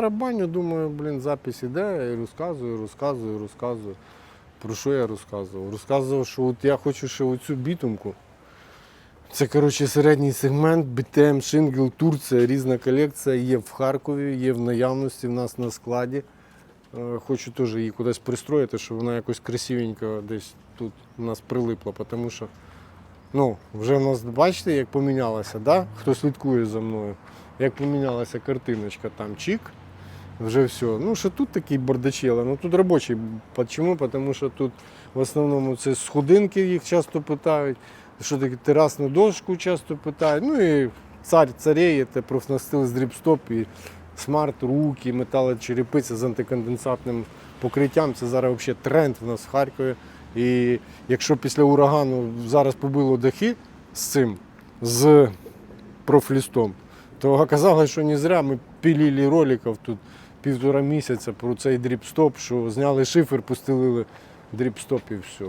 Рабаню, думаю, блін, запис іде, і розказую, розказую, розказую. Про що я розказував? Розказував, що от я хочу ще оцю бітумку. Це, коротше, середній сегмент, BTM Шингл Турція, різна колекція, є в Харкові, є в наявності в нас на складі. Е, Хочу теж її кудись пристроїти, щоб вона якось красивенько десь тут у нас прилипла, тому що ну, вже в нас, бачите, як помінялося, да? хто слідкує за мною, як помінялася картиночка, там чик, вже все. Ну, що тут такий бардачела, ну тут робочий. Чому? Тому що тут в основному це сходинки їх часто питають, що таке терасну дошку часто питають. Ну і цар царєє, це профнастил з дріпстоп і смарт, руки, металочерепиця з антиконденсатним покриттям. Це зараз взагалі тренд в нас в Харкові. І якщо після урагану зараз побило дахи з цим, з профлістом, то оказалось, що не зря ми пілили роликів тут півтора місяця про цей дріпстоп, що зняли шифер, постелили дріпстоп і все.